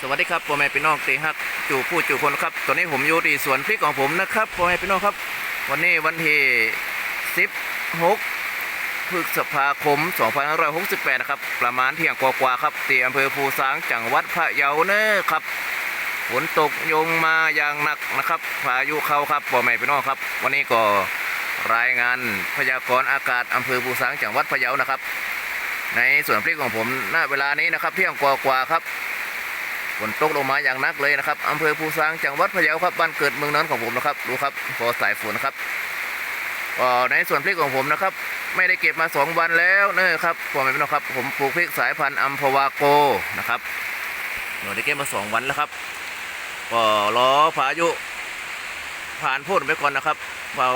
สวัสดีครับพ่อแม่พี่น้องตีฮักจู่ผู้จู่คนครับ ตอนนี้ผมอยู่ที่สวนพริกของผมนะครับพ่อแม่พี่น้องครับ วันนี้วันที่ 16พฤษภาคม 2568 นะครับ ประมาณเที่ยงกว่าๆครับที่อำเภอภูซางจังหวัดพะเยาเนอครับ ฝนตกยงมาอย่างหนักนะครับพายุเข้าครับพ่อแม่พี่น้องครับ วันนี้ก็รายงานพยากรณ์อากาศอำเภอภูซางจังหวัดพะเยานะครับ ในสวนพริกของผมณเวลานี้นะครับ เที่ยงกว่าๆครับ ฝนตกลงมาอย่างนักเลยนะครับอำเภอภูซางจังหวัดพะเยาครับบ้านเกิดเมืองนอนของผมนะครับดูครับพอสายฝนครับในส่วนพริกของผมนะครับ ไม่ได้เก็บมาสองวันแล้วเนอะครับพ่อแม่พี่น้องครับ ผมปลูกพริกสายพันธุ์อัมพวาโกนะครับหนูได้เก็บมาสองวันแล้วครับก็รอพายุ ผ่านพ้นไปก่อนนะครับพอ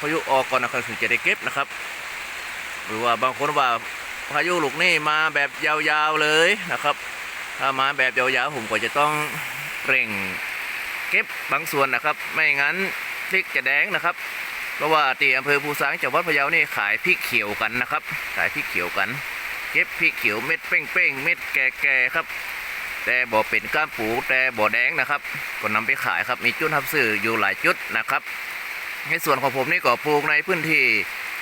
พายุออกก่อนนะครับถึงจะได้เก็บนะครับ หรือว่าบางคนว่าพายุลูกนี่มาแบบยาวๆเลยนะครับ ถ้ามาแบบยาวๆผมก็จะต้องเร่งเก็บบางส่วนนะครับ ไม่งั้นพริกจะแดงนะครับ เพราะว่าตีอำเภอภูซางจังหวัดพะเยานี่ขายพริกเขียวกันนะครับ ขายพริกเขียวกัน เก็บพริกเขียวเม็ดเป้งๆเม็ดแก่ๆครับ แต่บ่อเป็นก้ามปูแต่บ่อแดงนะครับ ก็นำไปขายครับ มีจุดทับซื้ออยู่หลายจุดนะครับ ในส่วนของผมนี่ก็ปลูกในพื้นที่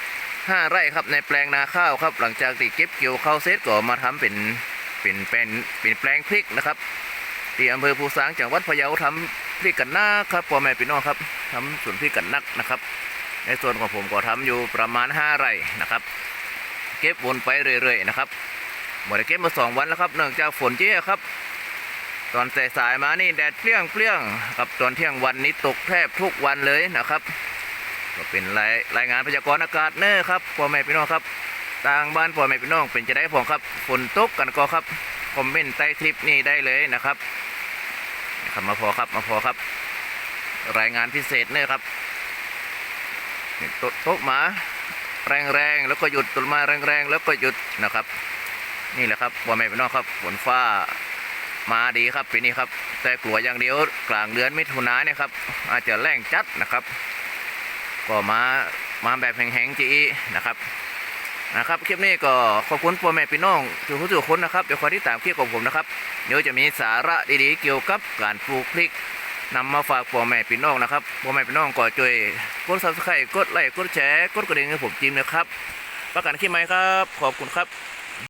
5ไร่ครับในแปลงนาข้าวครับ หลังจากที่เก็บเกี่ยวข้าวเสร็จก็มาทำเป็น เป็นเป็นเป็นแปลงพริกนะครับที่อำเภอภูซางจังหวัดพะเยาทำพริกกันนักครับพ่อแม่พี่น้องครับทำสวนพริกกันนักนะครับ ในส่วนของผมก็ทำอยู่ประมาณ 5 ไร่นะครับ เก็บวนไปเรื่อยๆนะครับหมดเก็บมาสองวันแล้วครับ เนื่องจากฝนเจ๊ครับ ตอนสายๆมานี่แดดเปรี้ยงเปรี้ยงๆครับตอนเที่ยงวันนี้ตกแทบทุกวันเลยนะครับ ก็เป็นรายรายงานพยากรณ์อากาศเนอครับพ่อแม่พี่น้องครับ ต่างบ้านพ่อแม่พี่น้องเป็นจะได้ผมครับฝนตกกันก็ครับคอมเมนต์ใต้คลิปนี้ได้เลยนะครับครับมาพอครับมาพอครับ รายงานพิเศษเนอะครับตกตกมาแรงๆแล้วก็หยุดตกมาแรงๆแล้วก็หยุดนะครับ นี่แหละครับพ่อแม่พี่น้องครับฝนฟ้ามาดีครับปีนี้ครับแต่กลัวอย่างเดียวกลางเดือนมิถุนายนนี่ยครับ อาจจะแรงจัดนะครับ ก็มามาแบบแห้งๆจีนะครับ นะครับคลิปนี้ก็ขอบคุณพ่อแม่พี่น้องทุกทุกคนนะครับเดี๋ยวคอยที่ตามคลิปของผมนะครับเดี๋ยวจะมีสาระดีๆเกี่ยวกับการปลูกพริกนำมาฝากพ่อแม่พี่น้องนะครับพ่อแม่พี่น้องก็ช่วยกดซับสไครต์กดไลค์กดแชร์กดกระดิ่งให้ผมจิ้มนะครับ ประกันคลิปไหมครับ ขอบคุณครับ